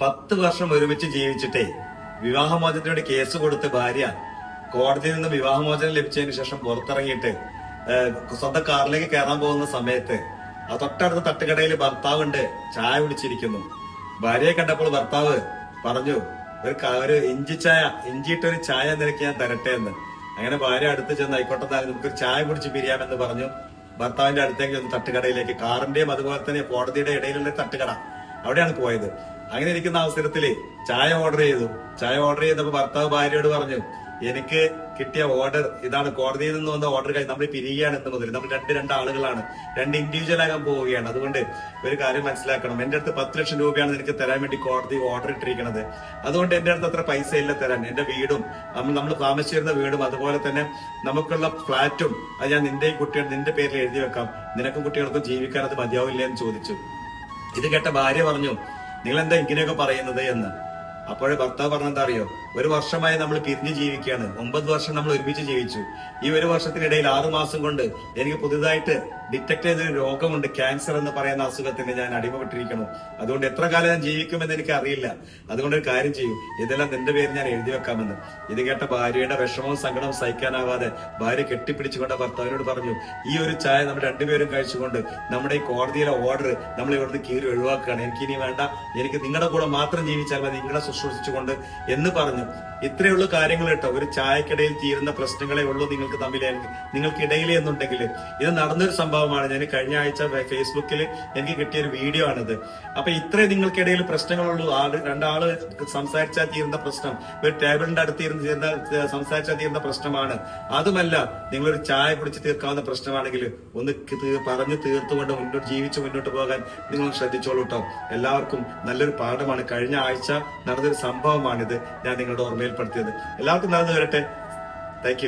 പത്ത് വർഷം ഒരുമിച്ച് ജീവിച്ചിട്ടേ വിവാഹമോചനത്തിനോട് കേസ് കൊടുത്ത് ഭാര്യ കോടതിയിൽ നിന്ന് വിവാഹമോചനം ലഭിച്ചതിന് ശേഷം പുറത്തിറങ്ങിയിട്ട് സ്വന്തം കാറിലേക്ക് കയറാൻ പോകുന്ന സമയത്ത് ആ തൊട്ടടുത്ത തട്ടുകടയിൽ ഭർത്താവ് ഉണ്ട് ചായ കുടിച്ചിരിക്കുന്നു. ഭാര്യയെ കണ്ടപ്പോൾ ഭർത്താവ് പറഞ്ഞു ഒരു ഒരു ഇഞ്ചി ചായ ഇഞ്ചിയിട്ടൊരു ചായ നിനക്ക് ഞാൻ തരട്ടെ എന്ന്. അങ്ങനെ ഭാര്യ അടുത്ത് ചെന്ന് ആയിക്കോട്ടെ എന്നാലും നമുക്കൊരു ചായ കുടിച്ച് പിരിയാമെന്ന് പറഞ്ഞു. ഭർത്താവിന്റെ അടുത്തേക്ക് ഒന്ന് തട്ടുകടയിലേക്ക് കാറിന്റെയും അതുപോലെ തന്നെ കോടതിയുടെ ഇടയിലുള്ള തട്ടുകട. അവിടെയാണ് പോയത്. അങ്ങനെ ഇരിക്കുന്ന അവസരത്തിൽ ചായ ഓർഡർ ചെയ്തു. ചായ ഓർഡർ ചെയ്തപ്പോൾ ഭർത്താവ് ഭാര്യയോട് പറഞ്ഞു എനിക്ക് കിട്ടിയ ഓർഡർ ഇതാണ്. കോടതിയിൽ നിന്ന് വന്ന ഓർഡർ കഴിഞ്ഞ് നമ്മൾ പിരിയുകയാണ് ഇന്ന് മുതൽ നമ്മൾ രണ്ട് രണ്ട് ആളുകളാണ്. രണ്ട് ഇൻഡിവിജ്വൽ ആകാൻ പോവുകയാണ്. അതുകൊണ്ട് ഒരു കാര്യം മനസ്സിലാക്കണം. എന്റെ അടുത്ത് പത്ത് ലക്ഷം രൂപയാണ് നിനക്ക് തരാൻ വേണ്ടി കോടതി ഓർഡർ ഇട്ടിരിക്കുന്നത് അതുകൊണ്ട് എന്റെ അടുത്ത് അത്ര പൈസ ഇല്ല തരാൻ. എന്റെ വീടും നമ്മൾ നമ്മൾ താമസിച്ചിരുന്ന വീടും അതുപോലെ തന്നെ നമുക്കുള്ള ഫ്ലാറ്റും അത് ഞാൻ നിന്റെ കുട്ടികൾ നിന്റെ പേരിൽ എഴുതി വെക്കാം. നിനക്കും കുട്ടികൾക്കും ജീവിക്കാൻ അത് മതിയാവില്ല എന്ന് ചോദിച്ചു. ഇത് കേട്ട ഭാര്യ പറഞ്ഞു നിങ്ങൾ എന്താ ഇങ്ങനെയൊക്കെ പറയുന്നത്? എന്ന്. അപ്പോഴേ ഭർത്താവ് പറഞ്ഞെന്താ അറിയോ? ഒരു വർഷമായി നമ്മൾ പിരിഞ്ഞ് ജീവിക്കുകയാണ്. ഒമ്പത് വർഷം നമ്മൾ ഒരുമിച്ച് ജീവിച്ചു. ഈ ഒരു വർഷത്തിനിടയിൽ ആറു മാസം കൊണ്ട് എനിക്ക് പുതുതായിട്ട് ഡിറ്റക്ട് ചെയ്തൊരു രോഗമുണ്ട്. ക്യാൻസർ എന്ന് പറയുന്ന അസുഖത്തിന് ഞാൻ അടിമപ്പെട്ടിരിക്കുന്നു. അതുകൊണ്ട് എത്ര കാലം ഞാൻ ജീവിക്കുമെന്ന് എനിക്ക് അറിയില്ല. അതുകൊണ്ട് ഒരു കാര്യം ചെയ്യും. ഇതെല്ലാം നിന്റെ പേര് ഞാൻ എഴുതി വെക്കാമെന്ന്. ഇത് കേട്ട ഭാര്യയുടെ വിഷമവും സങ്കടവും സഹിക്കാനാവാതെ ഭാര്യ കെട്ടിപ്പിടിച്ചുകൊണ്ട് ഭർത്താവിനോട് പറഞ്ഞു ഈ ഒരു ചായ നമ്മൾ രണ്ടുപേരും കഴിച്ചുകൊണ്ട് നമ്മുടെ ഈ കോടതിയിലെ ഓർഡർ നമ്മൾ ഇവിടുന്ന് കീറി ഒഴിവാക്കുകയാണ്. എനിക്ക് ഇനി വേണ്ട. എനിക്ക് നിങ്ങളുടെ കൂടെ മാത്രം ജീവിച്ചാൽ മതി. നിങ്ങളെ ശുശ്രൂഷിച്ചുകൊണ്ട് എന്ന് പറഞ്ഞു. ഇത്രയുള്ള കാര്യങ്ങൾ കേട്ടോ. ഒരു ചായക്കിടയിൽ തീരുന്ന പ്രശ്നങ്ങളെ ഉള്ളൂ നിങ്ങൾക്ക് തമ്മിൽ നിങ്ങൾക്കിടയിൽ എന്നുണ്ടെങ്കിൽ ഇത് നടന്നൊരു സംഭവമാണ്. ഞാൻ കഴിഞ്ഞ ആഴ്ച ഫേസ്ബുക്കിൽ എനിക്ക് കിട്ടിയ ഒരു വീഡിയോ ആണിത്. അപ്പൊ ഇത്രേ നിങ്ങൾക്കിടയിൽ പ്രശ്നങ്ങളുള്ളൂ. ആൾ രണ്ടാൾ സംസാരിച്ചാൽ തീരുന്ന പ്രശ്നം ഒരു ടേബിളിന്റെ അടുത്ത് ഇരുന്ന് തീർന്ന സംസാരിച്ചാൽ തീരുന്ന പ്രശ്നമാണ്. അതുമല്ല നിങ്ങളൊരു ചായ കുടിച്ച് തീർക്കാവുന്ന പ്രശ്നമാണെങ്കിൽ ഒന്ന് പറഞ്ഞു തീർത്തുകൊണ്ട് മുന്നോട്ട് ജീവിച്ച് മുന്നോട്ട് പോകാൻ നിങ്ങൾ ശ്രദ്ധിച്ചോളൂ കേട്ടോ. എല്ലാവർക്കും നല്ലൊരു പാഠമാണ്. കഴിഞ്ഞ ആഴ്ച നടന്നൊരു സംഭവമാണിത്. ഞാൻ നിങ്ങളുടെ ഓർമ്മയിൽപ്പെടുത്തിയത്. എല്ലാവർക്കും നന്ദി വരട്ടെ. താങ്ക്